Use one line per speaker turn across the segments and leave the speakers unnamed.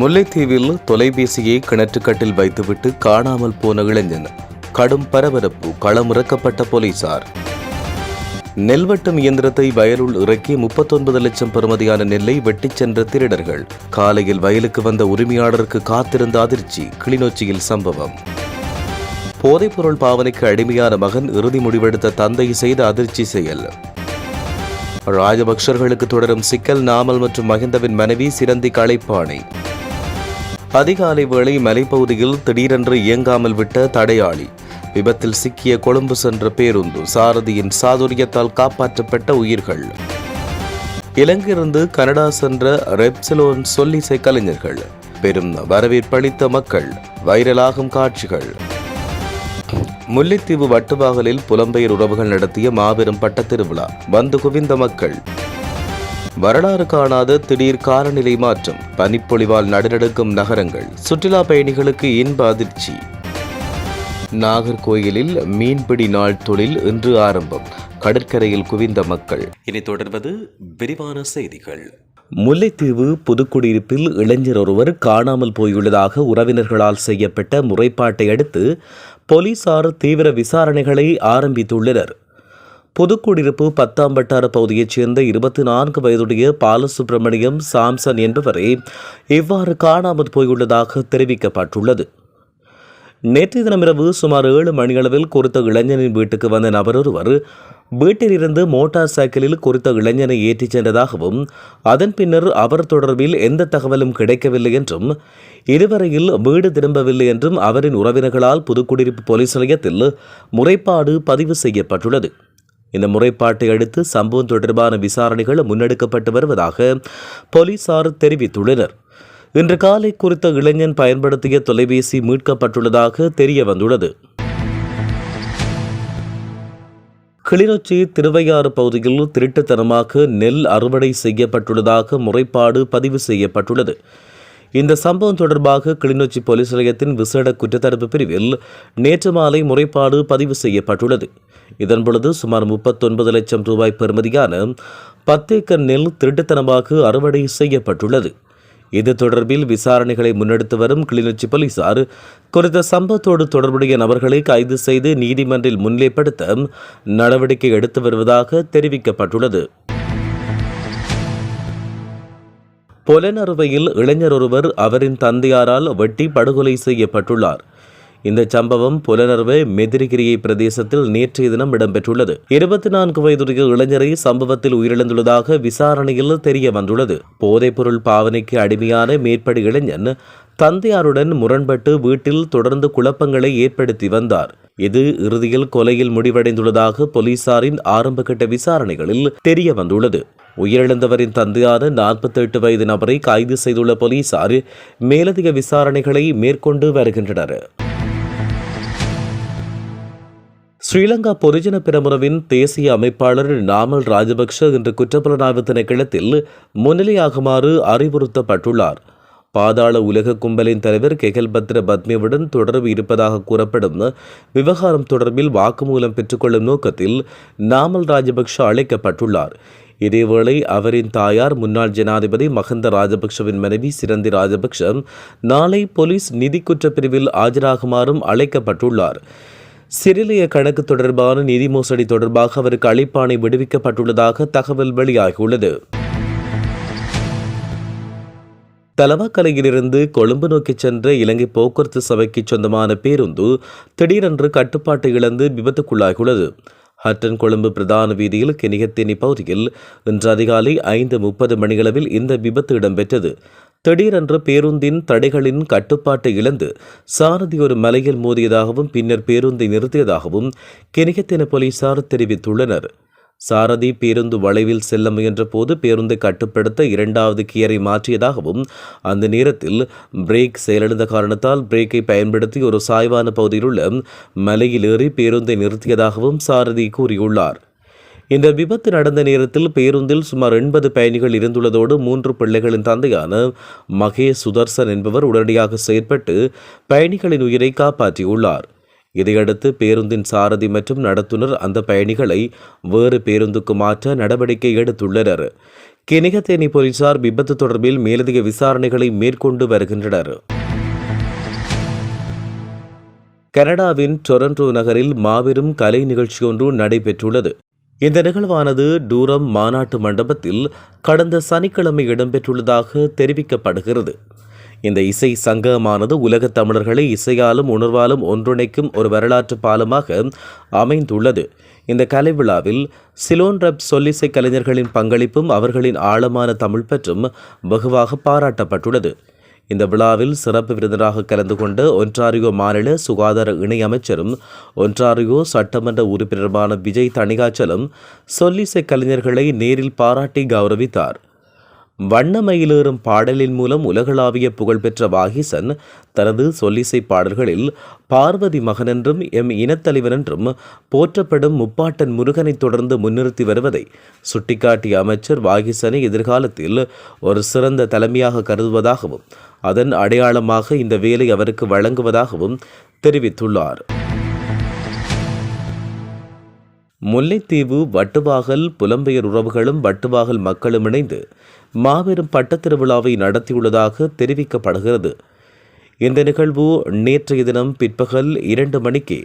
முல்லைத்தீவில் தொலைபேசியை கிணற்றுக்கட்டில் வைத்துவிட்டு காணாமல் போன இளைஞன் கடும் பரபரப்பு களமிறக்கப்பட்ட போலீசார் நெல்வட்டம் இயந்திரத்தை வயலுள் இறக்கி முப்பத்தொன்பது லட்சம் பெறுமதியான நெல்லை வெட்டிச் சென்ற திருடர்கள் காலையில் வயலுக்கு வந்த உரிமையாளருக்கு காத்திருந்த அதிர்ச்சி கிளிநொச்சியில் சம்பவம் போதைப்பொருள் பாவனைக்கு அடிமையான மகன் இறுதி முடிவெடுத்த தந்தை செய்த அதிர்ச்சி செயல் ராஜபக்சர்களுக்கு தொடரும் சிக்கல் நாமல் மற்றும் மகிந்தவின் மனைவி சிரந்தி களைப்பானை அதிகாலை வேளை மலைப்பகுதியில் திடீரென்று இயங்காமல் விட்ட தடையாளி விபத்தில் சிக்கிய கொழும்பு சென்ற பேருந்து சாரதியின் சாதுரியத்தால் காப்பாற்றப்பட்ட உயிர்கள் இலங்கையிலிருந்து கனடா சென்ற ரெப்சிலோன் சொல்லிசை கலைஞர்கள் பெரும் வரவேற்பளித்த மக்கள் வைரலாகும் காட்சிகள் முல்லைத்தீவு வட்டுவாகலில் புலம்பெயர் உறவுகள் நடத்திய மாபெரும் பட்டத்திருவிழா வந்து குவிந்த மக்கள் வரலாறு காணாத திடீர் காலநிலை மாற்றம் பனிப்பொழிவால் நடுநடுக்கும் நகரங்கள் சுற்றுலா பயணிகளுக்கு இன்ப அதிர்ச்சி நாகர்கோயிலில் மீன்பிடி நாள் தொழில் இன்று ஆரம்பம் கடற்கரையில் குவிந்த மக்கள்
இனி தொடர்வது விரிவான செய்திகள் முல்லைத்தீவு புதுக்குடியிருப்பில் இளைஞர் ஒருவர் காணாமல் போயுள்ளதாக உறவினர்களால் செய்யப்பட்ட முறைப்பாட்டை அடுத்து போலீசார் தீவிர விசாரணைகளை ஆரம்பித்துள்ளனர் புதுக்குடியிருப்பு பத்தாம் வட்டார பகுதியைச் சேர்ந்த இருபத்தி நான்கு வயதுடைய பாலசுப்பிரமணியம் சாம்சன் என்பவரை இவ்வாறு காணாமல் போயுள்ளதாக தெரிவிக்கப்பட்டுள்ளது நேற்றைய தினமிரவு சுமார் ஏழு மணியளவில் குறித்த இளைஞனின் வீட்டுக்கு வந்த நபர் ஒருவர் வீட்டிலிருந்து மோட்டார் சைக்கிளில் குறித்த இளைஞனை ஏற்றிச் சென்றதாகவும் அதன் பின்னர் அவர் தொடர்பில் எந்த தகவலும் கிடைக்கவில்லை என்றும் இருவரையில் வீடு திரும்பவில்லை என்றும் அவரின் உறவினர்களால் புதுக்குடியிருப்பு போலீஸ் நிலையத்தில் முறைப்பாடு பதிவு செய்யப்பட்டுள்ளது இந்த முறைப்பாட்டை அடுத்து சம்பவம் தொடர்பான விசாரணைகள் முன்னெடுக்கப்பட்டு வருவதாக போலீசார் தெரிவித்துள்ளனர் இன்று காலை குறித்த இளைஞன் பயன்படுத்திய தொலைபேசி மீட்கப்பட்டுள்ளதாக தெரிய வந்துள்ளது கிளிநொச்சி திருவையாறு பகுதியில் திருட்டுத்தனமாக நெல் அறுவடை செய்யப்பட்டுள்ளதாக முறைப்பாடு பதிவு செய்யப்பட்டுள்ளது இந்த சம்பவம் தொடர்பாக கிளிநொச்சி போலீஸ் நிலையத்தின் விசேட குற்றத்தடுப்பு பிரிவில் நேற்று மாலை முறைப்பாடு பதிவு செய்யப்பட்டுள்ளது இதன்பொழுது சுமார் முப்பத்தொன்பது லட்சம் ரூபாய் பெறுமதியான பத்தேக்கர் நெல் திருட்டுத்தனமாக அறுவடை செய்யப்பட்டுள்ளது இது தொடர்பில் விசாரணைகளை முன்னெடுத்து வரும் கிளிநொச்சி போலீசார் குறித்த சம்பவத்தோடு தொடர்புடைய நபர்களை கைது செய்து நீதிமன்றில் முன்னிலைப்படுத்த நடவடிக்கை எடுத்து வருவதாக தெரிவிக்கப்பட்டுள்ளது பொலனறுவையில் இளைஞர் ஒருவர் அவரின் தந்தையாரால் வெட்டி படுகொலை செய்யப்பட்டுள்ளார் இந்த சம்பவம் புலனர்வு மெதிரிகிரியை பிரதேசத்தில் நேற்றைய தினம் இடம்பெற்றுள்ளது இருபத்தி நான்கு வயதுடைய இளைஞரை சம்பவத்தில் உயிரிழந்துள்ளதாக விசாரணையில் தெரிய வந்துள்ளது போதைப்பொருள் பாவனைக்கு அடிமையான மேற்படி இளைஞன் தந்தையாருடன் முரண்பட்டு வீட்டில் தொடர்ந்து குழப்பங்களை ஏற்படுத்தி வந்தார் இது இறுதியில் கொலையில் முடிவடைந்துள்ளதாக போலீசாரின் ஆரம்பகட்ட விசாரணைகளில் தெரிய வந்துள்ளது உயிரிழந்தவரின் தந்தையான நாற்பத்தெட்டு வயது நபரை கைது செய்துள்ள போலீசார் மேலதிக விசாரணைகளை மேற்கொண்டு வருகின்றனர் ஸ்ரீலங்கா பொரிஜன பிரமுறவின் தேசிய அமைப்பாளர் நாமல் ராஜபக்ஷ இன்று குற்றப்புலனாய்வு திணைக்களத்தில் முன்னிலையாகுமாறு அறிவுறுத்தப்பட்டுள்ளார் பாதாள உலக கும்பலின் தலைவர் கெகல் பத்ர பத்மியுடன் தொடர்பு இருப்பதாக கூறப்படும் விவகாரம் தொடர்பில் வாக்குமூலம் பெற்றுக்கொள்ளும் நோக்கத்தில் நாமல் ராஜபக்ஷ அழைக்கப்பட்டுள்ளார் இதேவேளை அவரின் தாயார் முன்னாள் ஜனாதிபதி மஹந்த ராஜபக்ஷவின் மனைவி சிரந்தி ராஜபக்ஷ நாளை போலீஸ் நிதி குற்றப்பிரிவில் ஆஜராகுமாறும் அழைக்கப்பட்டுள்ளார் சிறிலிய கணக்கு தொடர்பான நிதி மோசடி தொடர்பாக அவருக்கு அழைப்பாணை விடுவிக்கப்பட்டுள்ளதாக தகவல் வெளியாகியுள்ளது தலவாக்கலையிலிருந்து கொழும்பு நோக்கி சென்ற இலங்கை போக்குவரத்து சபைக்கு சொந்தமான பேருந்து திடீரென்று கட்டுப்பாட்டை இழந்து விபத்துக்குள்ளாகியுள்ளது ஹட்டன் கொழும்பு பிரதான வீதியில் கெனிகத்தேனி பகுதியில் இன்று அதிகாலை ஐந்து முப்பது மணியளவில் இந்த விபத்து இடம்பெற்றது திடீரென்று பேருந்தின் தடைகளின் கட்டுப்பாட்டை இழந்து சாரதி ஒரு மலையில் மோதியதாகவும் பின்னர் பேருந்தை நிறுத்தியதாகவும் கெனிகத்தென போலீசார் தெரிவித்துள்ளனர் சாரதி பேருந்து வளைவில் செல்ல முயன்றபோது பேருந்தை கட்டுப்படுத்த இரண்டாவது கியரை மாற்றியதாகவும் அந்த நேரத்தில் பிரேக் செயலிழந்த காரணத்தால் பிரேக்கை பயன்படுத்தி ஒரு சாய்வான பகுதியில் உள்ள மலையில் ஏறி பேருந்தை நிறுத்தியதாகவும் சாரதி கூறியுள்ளார் இந்த விபத்து நடந்த நேரத்தில் பேருந்தில் சுமார் எண்பது பயணிகள் இருந்துள்ளதோடு மூன்று பிள்ளைகளின் தந்தையான மகேஷ் சுதர்சன் என்பவர் உடனடியாக செயற்பட்டு பயணிகளின் உயிரை காப்பாற்றியுள்ளார் இதையடுத்து பேருந்தின் சாரதி மற்றும் நடத்துனர் அந்த பயணிகளை வேறு பேருந்துக்கு மாற்ற நடவடிக்கை எடுத்துள்ளனர் கினிகத்தேனி போலீசார் விபத்து தொடர்பில் மேலதிக விசாரணைகளை மேற்கொண்டு வருகின்றனர் கனடாவின் டொரண்டோ நகரில் மாபெரும் கலை நிகழ்ச்சி ஒன்று நடைபெற்றுள்ளது இந்த நிகழ்வானது டூரம் மாநாட்டு மண்டபத்தில் கடந்த சனிக்கிழமை இடம்பெற்றுள்ளதாக தெரிவிக்கப்படுகிறது இந்த இசை சங்கமானது உலகத் தமிழர்களை இசையாலும் உணர்வாலும் ஒன்றிணைக்கும் ஒரு வரலாற்று பாலமாக அமைந்துள்ளது இந்த கலை விழாவில் சிலோன் ரப் சொல்லிசை கலைஞர்களின் பங்களிப்பும் அவர்களின் ஆழமான தமிழ் பற்றும் வெகுவாக பாராட்டப்பட்டுள்ளது இந்த விழாவில் சிறப்பு விருந்தினராக கலந்து கொண்ட ஒன்றாரியோ மாநில சுகாதார இணையமைச்சரும் ஒன்றாரியோ சட்டமன்ற உறுப்பினருமான விஜய் தணிகாச்சலம் சொல்லிசை கலைஞர்களை நேரில் பாராட்டி கௌரவித்தார் வண்ணமயிலேறும் பாடலின் மூலம் உலகளாவிய புகழ்பெற்ற வாகிசன் தனது சொல்லிசை பாடல்களில் பார்வதி மகன் என்றும் எம் இனத்தலைவன் என்றும் போற்றப்படும் முப்பாட்டன் முருகனை தொடர்ந்து முன்னிறுத்தி வருவதை சுட்டிக்காட்டிய அமைச்சர் வாகிசனை எதிர்காலத்தில் ஒரு சிறந்த தலைமையாக கருதுவதாகவும் அதன் அடையாளமாக இந்த வேலை அவருக்கு வழங்குவதாகவும் தெரிவித்துள்ளார் முல்லைத்தீவு வட்டுவாகல் புலம்பெயர் உறவுகளும் வட்டுவாகல் மக்களும் இணைந்து மாபெரும் பட்டத்திருவிழாவை நடத்தியுள்ளதாக தெரிவிக்கப்படுகிறது இந்த நிகழ்வு நேற்றைய தினம் பிற்பகல் இரண்டு மணிக்கு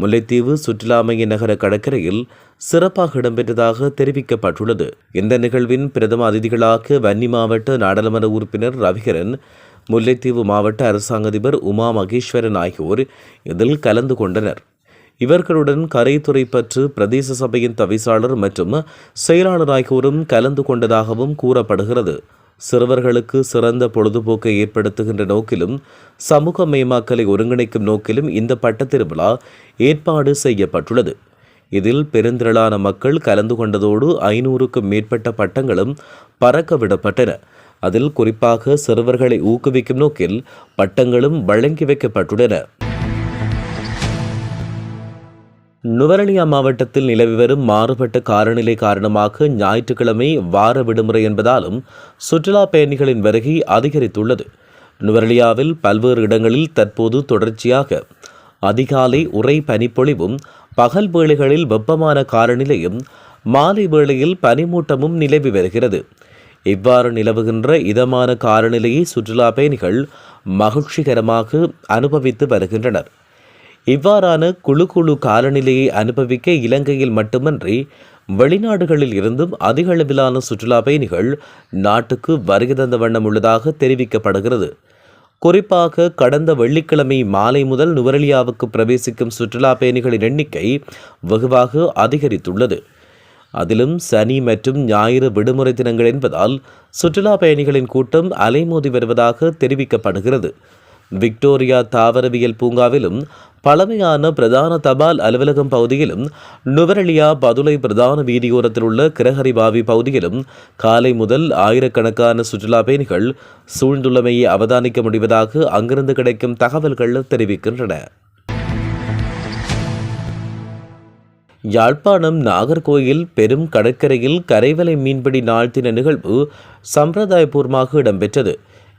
முல்லைத்தீவு சுற்றுலாமைய நகர கடற்கரையில் சிறப்பாக இடம்பெற்றதாக தெரிவிக்கப்பட்டுள்ளது இந்த நிகழ்வின் பிரதம அதிதிகளாக வன்னி மாவட்ட நாடாளுமன்ற உறுப்பினர் ரவிகரன் முல்லைத்தீவு மாவட்ட அரசாங்க அதிபர் உமா மகேஸ்வரன் ஆகியோர் இதில் கலந்து கொண்டனர் இவர்களுடன் கரைத்துறை பற்று பிரதேச சபையின் தவிசாளர் மற்றும் செயலாளர் ஆகியோரும் கலந்து கொண்டதாகவும் கூறப்படுகிறது சிறுவர்களுக்கு சிறந்த பொழுதுபோக்கை ஏற்படுத்துகின்ற நோக்கிலும் சமூக மயமாக்கலை ஒருங்கிணைக்கும் நோக்கிலும் இந்த பட்டத்திருவிழா ஏற்பாடு செய்யப்பட்டுள்ளது இதில் பெருந்திரளான மக்கள் கலந்து கொண்டதோடு ஐநூறுக்கும் மேற்பட்ட பட்டங்களும் பறக்கவிடப்பட்டன அதில் குறிப்பாக சிறுவர்களை ஊக்குவிக்கும் நோக்கில் பட்டங்களும் வழங்கி வைக்கப்பட்டுள்ளன நுவரலியா மாவட்டத்தில் நிலவி வரும் மாறுபட்ட காலநிலை காரணமாக ஞாயிற்றுக்கிழமை வார விடுமுறை என்பதாலும் சுற்றுலா பயணிகளின் வருகை அதிகரித்துள்ளது நுவரலியாவில் பல்வேறு இடங்களில் தற்போது தொடர்ச்சியாக அதிகாலை உரை பனிப்பொழிவும் பகல் வேளைகளில் வெப்பமான காலநிலையும் மாலை வேளையில் பனிமூட்டமும் நிலவி வருகிறது இவ்வாறு நிலவுகின்ற இதமான காலநிலையை சுற்றுலா பயணிகள் மகிழ்ச்சிகரமாக அனுபவித்து வருகின்றனர் இவ்வாறான குழு குழு காலநிலையை அனுபவிக்க இலங்கையில் மட்டுமன்றி வெளிநாடுகளில் இருந்தும் அதிக அளவிலான சுற்றுலா பயணிகள் நாட்டுக்கு வருகை தந்த வண்ணம் உள்ளதாக தெரிவிக்கப்படுகிறது குறிப்பாக கடந்த வெள்ளிக்கிழமை மாலை முதல் நுவரலியாவுக்கு பிரவேசிக்கும் சுற்றுலா பயணிகளின் எண்ணிக்கை வெகுவாக அதிகரித்துள்ளது அதிலும் சனி மற்றும் ஞாயிறு விடுமுறை தினங்கள் என்பதால் சுற்றுலா பயணிகளின் கூட்டம் அலைமோதி வருவதாக தெரிவிக்கப்படுகிறது விக்டோரியா தாவரவியல் பூங்காவிலும் பழமையான பிரதான தபால் அலுவலகம் பகுதியிலும் நுவரெலியா பதுளை பிரதான வீதியோரத்தில் உள்ள கிரஹரி பாவி பகுதியிலும் காலை முதல் ஆயிரக்கணக்கான சுற்றுலா பயணிகள் சூழ்ந்துள்ளமையை அவதானிக்க முடிவதாக அங்கிருந்து கிடைக்கும் தகவல்கள் தெரிவிக்கின்றன யாழ்ப்பாணம் நாகர்கோயில் பெரும் கடற்கரையில் கரைவலை மீன்பிடி நாழ்த்தின நிகழ்வு சம்பிரதாயபூர்வமாக இடம்பெற்றது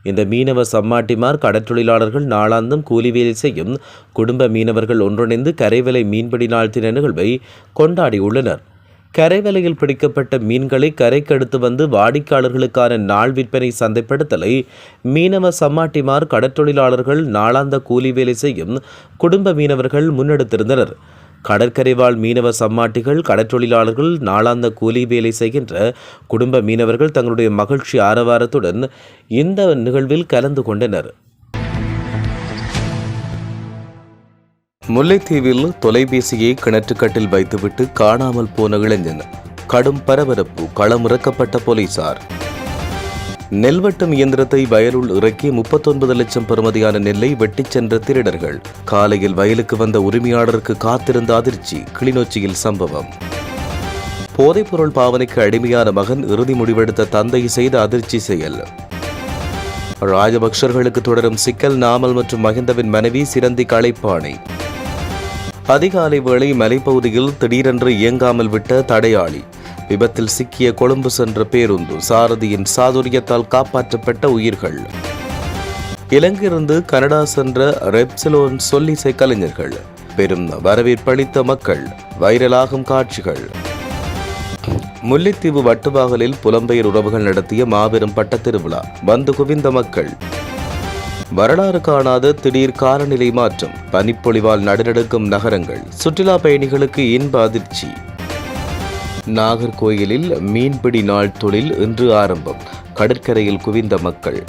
இந்த மீனவ சம்மாட்டிமார் கடற்றொழிலாளர்கள் நாளாந்தும் கூலி வேலை செய்யும் குடும்ப மீனவர்கள் ஒன்றிணைந்து கரைவலை மீன்பிடி நாள் தின நிகழ்வை கொண்டாடியுள்ளனர் கரைவலையில் பிடிக்கப்பட்ட மீன்களை கரைக்கு எடுத்து வந்து வாடிக்கையாளர்களுக்கான நாள் விற்பனை சந்தைப்படுத்தலை மீனவ சம்மாட்டிமார் கடற்றொழிலாளர்கள் நாளாந்த கூலி வேலை செய்யும் குடும்ப மீனவர்கள் முன்னெடுத்திருந்தனர் கடற்கரை வாழ் மீனவ சம்மாட்டிகள் கடற்றொழிலாளர்கள் நாளாந்த கூலி வேலை செய்கின்ற குடும்ப மீனவர்கள் தங்களுடைய மகிழ்ச்சி ஆரவாரத்துடன் இந்த நிகழ்வில் கலந்து கொண்டனர்
முல்லைத்தீவில் தொலைபேசியை கிணற்றுக்கட்டில் வைத்துவிட்டு காணாமல் போன இளைஞன் கடும் பரபரப்பு களமுறக்கப்பட்ட போலீசார் நெல்வட்டம் இயந்திரத்தை வயலுள் இறக்கி முப்பத்தொன்பது லட்சம் பெறுமதியான நெல்லை வெட்டிச் சென்ற திருடர்கள் காலையில் வயலுக்கு வந்த உரிமையாளருக்கு காத்திருந்த அதிர்ச்சி கிளிநொச்சியில் சம்பவம் போதைப்பொருள் பாவனைக்கு அடிமையான மகன் இறுதி முடிவெடுத்த தந்தை செய்த அதிர்ச்சி செயல் ராஜபக்சர்களுக்கு தொடரும் சிக்கல் நாமல் மற்றும் மகிந்தவின் மனைவி சிறந்தி களைப்பாணி அதிகாலை வேளை மலைப்பகுதியில் திடீரென்று இயங்காமல் விட்ட தடையாளி விபத்தில் சிக்கிய கொழும்பு சென்ற பேருந்து சாரதியின் சாதுரியத்தால் காப்பாற்றப்பட்ட உயிர்கள் இலங்கையிலிருந்து கனடா சென்ற ரெப்சிலோன் சொல்லிசை கலைஞர்கள் பெரும் வரவேற்பளித்த மக்கள் வைரலாகும் காட்சிகள் முல்லைத்தீவு வட்டுவாகலில் புலம்பெயர் உறவுகள் நடத்திய மாபெரும் பட்ட திருவிழா வந்து குவிந்த மக்கள் வரலாறு காணாத திடீர் காலநிலை மாற்றம் பனிப்பொழிவால் நடுநடுக்கும் நகரங்கள் சுற்றுலா பயணிகளுக்கு இன்ப அதிர்ச்சி நாகர்கோயிலில் மீன்பிடி நாள் தொழில் இன்று ஆரம்பம் கடற்கரையில் குவிந்த மக்கள்